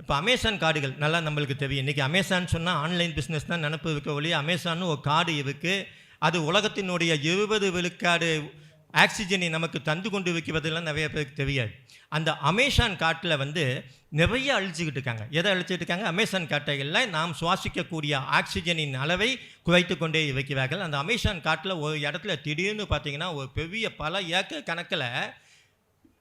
இப்போ அமேசான் கார்டுகள் நல்லா நம்மளுக்கு தெரியும். இன்றைக்கி அமேசான் சொன்னால் ஆன்லைன் பிஸ்னஸ் தான் நினப்பு இருக்க ஒழிய அமேசான்னு ஒரு கார்டு இருக்குது அது உலகத்தினுடைய இருபது விழுக்காடு ஆக்சிஜனை நமக்கு தந்து கொண்டு வைக்கிறதெல்லாம் நிறைய பேருக்கு தெரியாது. அந்த அமேசான் காட்டில் வந்து நிறைய அழிச்சிக்கிட்டு இருக்காங்க. எதை அழிச்சிட்டு இருக்காங்க? அமேசான் காட்டைகளில் நாம் சுவாசிக்கக்கூடிய ஆக்சிஜனின் அளவை குறைத்து கொண்டே வைக்கிறார்கள். அந்த அமேசான் காட்டில் ஒரு இடத்துல திடீர்னு பார்த்தீங்கன்னா ஒரு பெரிய பல ஏக்கர் கணக்கில்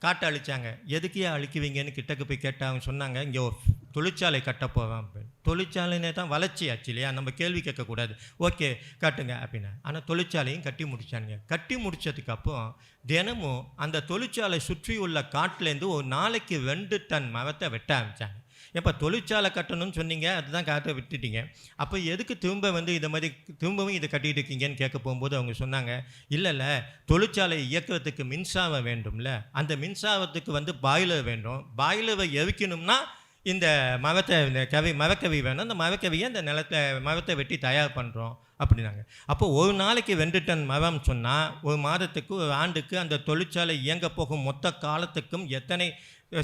காட்டை அழிச்சாங்க. எதுக்கு அழிக்குவீங்கன்னு கிட்டக்கு போய் கேட்டாங்க சொன்னாங்க இங்கே ஒரு தொழிற்சாலை கட்ட போவேன் அப்படின்னு. தொழிற்சாலைனே தான் வளர்ச்சி ஆச்சு இல்லையா? நம்ம கேள்வி கேட்கக்கூடாது ஓகே காட்டுங்க அப்படின்னு. ஆனால் தொழிற்சாலையும் கட்டி முடிச்சானுங்க. கட்டி முடிச்சதுக்கப்புறம் தினமும் அந்த தொழிற்சாலை சுற்றி உள்ள காட்டிலேருந்து ஒரு நாளைக்கு ரெண்டு டன் மரத்தை வெட்ட ஆரம்பித்தாங்க எப்போ தொழிற்சாலை கட்டணும்னு சொன்னீங்க அதுதான் காட்ட விட்டுட்டீங்க. அப்போ எதுக்கு திரும்ப வந்து இதை மாதிரி திரும்பவும் இதை கட்டிட்டு இருக்கீங்கன்னு கேட்க போகும்போது அவங்க சொன்னாங்க இல்லை இல்லை தொழிற்சாலை இயக்குறதுக்கு மின்சாரம் வேண்டும்ல. அந்த மின்சாரத்துக்கு வந்து பாய்லர் வேண்டும் பாய்லரை எரிக்கணும்னா இந்த மரத்தை இந்த கவி மரக்கவி வேணும். அந்த மரக்கவியை அந்த நிலத்தை மரத்தை வெட்டி தயார் பண்ணுறோம் அப்படின்னாங்க. அப்போ ஒரு நாளைக்கு ரெண்டு டன் மரம் சொன்னால் ஒரு மாதத்துக்கு ஒரு ஆண்டுக்கு அந்த தொழிற்சாலை இயங்க போகும் மொத்த காலத்துக்கும் எத்தனை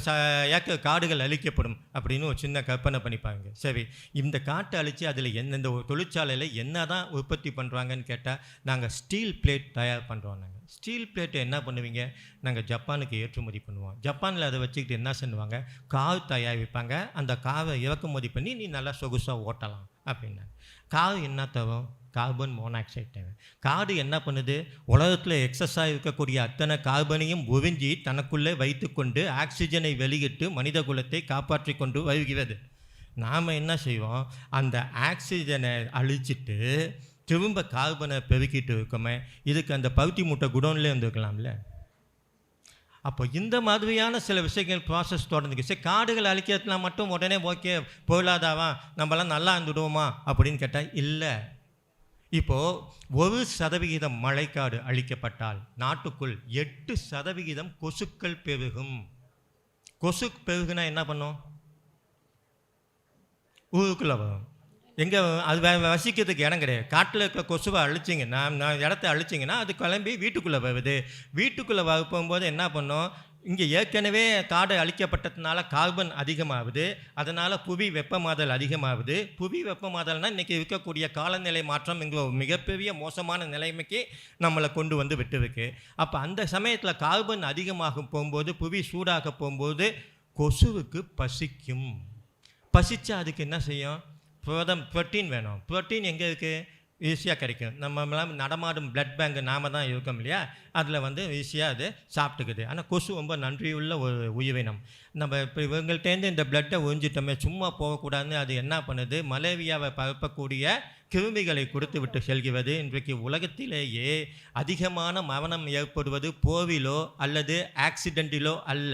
ச ஏக்கர் காடுகள் அழிக்கப்படும் அப்படின்னு ஒரு சின்ன கற்பனை பண்ணிப்பாங்க. சரி இந்த காட்டை அழித்து அதில் எந்தெந்த ஒரு தொழிற்சாலையில் என்ன தான் உற்பத்தி பண்ணுறாங்கன்னு கேட்டால் நாங்கள் ஸ்டீல் பிளேட் தயார் பண்ணுறோம் நாங்கள் ஸ்டீல் பிளேட்டை என்ன பண்ணுவீங்க? நாங்கள் ஜப்பானுக்கு ஏற்றுமதி பண்ணுவோம். ஜப்பானில் அதை வச்சுக்கிட்டு என்ன பண்ணுவாங்க? கார் தயாரிப்பாங்க. அந்த காரை இறக்குமதி பண்ணி நீ நல்லா சொகுசாக ஓட்டலாம் அப்படின்னாங்க. கார் என்ன தரும்? கார்பன் மோனாக்சைடு தேவை. காடு என்ன பண்ணுது? உலகத்தில் எக்ஸஸாக இருக்கக்கூடிய அத்தனை கார்பனையும் உறிஞ்சி தனக்குள்ளே வைத்துக்கொண்டு ஆக்சிஜனை வெளியிட்டு மனித குலத்தை காப்பாற்றி கொண்டு வருகிறது. நாம் என்ன செய்வோம்? அந்த ஆக்சிஜனை அழிச்சிட்டு திரும்ப கார்பனை பெருக்கிட்டு இருக்கோமே இதுக்கு அந்த பருத்தி மூட்டை குடோன்லேயே இருந்துருக்கலாம்ல. அப்போ இந்த மாதிரியான சில விஷயங்கள் ப்ராசஸ் தொடர்ந்துக்கு சரி காடுகள் அழிக்கிறதுனா மட்டும் உடனே ஓகே பொருளாதாவா நம்மளாம் நல்லா இருந்துடுவோமா அப்படின்னு கேட்டால் இல்லை. இப்போது ஒரு சதவிகிதம் மழைக்காடு அழிக்கப்பட்டால் நாட்டுக்குள் எட்டு சதவிகிதம் கொசுக்கள் பெருகும். கொசு பெருகுனா என்ன பண்ணும்? ஊருக்குள்ளே வரும். எங்கே அது வசிக்கிறதுக்கு இடம் கிடையாது. காட்டில் இருக்க கொசுவை அழிச்சிங்கன்னா நான் இடத்த அழிச்சிங்கன்னா அது கிளம்பி வீட்டுக்குள்ளே வருது. வீட்டுக்குள்ளே வ போகும்போது என்ன பண்ணும்? இங்கே ஏற்கனவே காடு அழிக்கப்பட்டதுனால கார்பன் அதிகமாகுது. அதனால் புவி வெப்பமாதல் அதிகமாகுது. புவி வெப்பமாதல்னால் இன்றைக்கி இருக்கக்கூடிய காலநிலை மாற்றம் இங்கே ஒரு மிகப்பெரிய மோசமான நிலைமைக்கு நம்மளை கொண்டு வந்து விட்டுருக்கு. அப்போ அந்த சமயத்தில் கார்பன் அதிகமாக போகும்போது புவி சூடாக போகும்போது கொசுவுக்கு பசிக்கும். பசித்தா அதுக்கு என்ன செய்யும்? புரதம் ப்ரோட்டீன் வேணும். ப்ரோட்டீன் எங்கே இருக்குது ஈஸியாக கிடைக்கும். நம்ம நடமாடும் பிளட் பேங்க் நாம தான் இருக்கோம் இல்லையா? அதில் வந்து ஈஸியாக அது சாப்பிட்டுக்குது. ஆனால் கொசு ரொம்ப நன்றியுள்ள ஒரு உயிரினம் நம்ம இப்போ இவங்கள்ட்டேருந்து இந்த பிளட்டை உறிஞ்சிட்டோமே சும்மா போகக்கூடாதுன்னு அது என்ன பண்ணுது? மலேரியாவை பரப்பக்கூடிய கிருமிகளை கொடுத்து விட்டு செல்கிறது. இன்றைக்கு உலகத்திலேயே அதிகமான மரணம் ஏற்படுவது போவிலோ அல்லது ஆக்சிடென்ட்டிலோ அல்ல.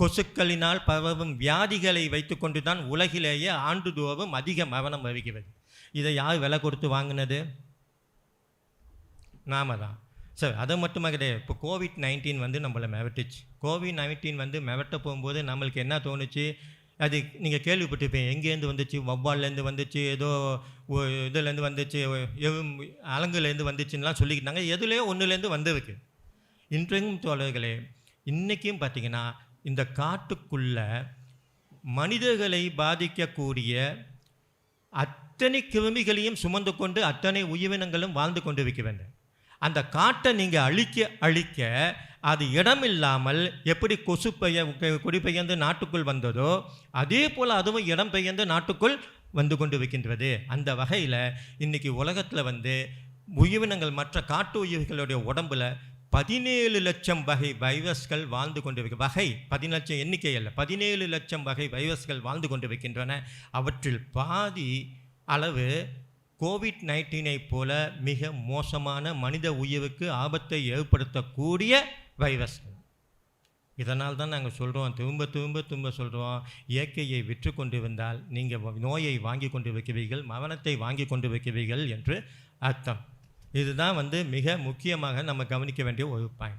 கொசுக்களினால் பரவும் வியாதிகளை வைத்துக்கொண்டு தான் உலகிலேயே ஆண்டுதோறும் அதிக மரணம் வருகிறது. இதை யார் விலை கொடுத்து வாங்கினது? நாம தான். சார் அதை மட்டுமா கிடையாது. இப்போ கோவிட் நைன்டீன் வந்து நம்மளை மிரட்டுச்சு. கோவிட் நைன்டீன் வந்து மிரட்ட போகும்போது நம்மளுக்கு என்ன தோணுச்சு? அது நீங்கள் கேள்விப்பட்டிருப்பீங்க. எங்கேருந்து வந்துச்சு? வவ்வால்லேருந்து வந்துச்சு? ஏதோ இதுலேருந்து வந்துச்சு? எவும் அலங்குலேருந்து வந்துச்சுன்னெலாம் சொல்லிக்கிட்டாங்க. எதுலேயோ ஒன்றுலேருந்து வந்திருக்கு இன்றைக்கும் தோழர்களே இன்றைக்கும் பார்த்தீங்கன்னா இந்த காட்டுக்குள்ளே மனிதர்களை பாதிக்கக்கூடிய அத்தனை கிருமிகளையும் சுமந்து கொண்டு அத்தனை உயிரினங்களும் வாழ்ந்து கொண்டு இருக்க வேண்டும். அந்த காட்டை நீங்கள் அழிக்க அழிக்க அது இடமில்லாமல் எப்படி கொசு பெய குடிபெயர்ந்து நாட்டுக்குள் வந்ததோ அதே போல் அதுவும் இடம் பெயர்ந்து நாட்டுக்குள் வந்து கொண்டு வைக்கின்றது அந்த வகையில் இன்றைக்கி உலகத்தில் வந்து உயிரினங்கள் மற்ற காட்டு உயிர்களுடைய உடம்புல பதினேழு லட்சம் வகை வைரஸ்கள் வாழ்ந்து கொண்டு வகை பதினேழு லட்சம் எண்ணிக்கை அல்ல. பதினேழு லட்சம் வகை வைரஸ்கள் வாழ்ந்து கொண்டு வைக்கின்றன அவற்றில் பாதி அளவு கோவிட் நைன்டீனை போல மிக மோசமான மனித உயிருக்கு ஆபத்தை ஏற்படுத்தக்கூடிய வைரஸ்கள் இதனால் தான் நாங்கள் சொல்கிறோம் திரும்ப திரும்ப திரும்ப சொல்கிறோம் இயற்கையை விற்று கொண்டு வந்தால் நீங்கள் நோயை வாங்கி கொண்டு வைக்கிறீர்கள் மரணத்தை வாங்கி கொண்டு வைக்கிறீர்கள் என்று அர்த்தம். இதுதான் வந்து மிக முக்கியமாக நம்ம கவனிக்க வேண்டிய ஒரு பாயிண்ட்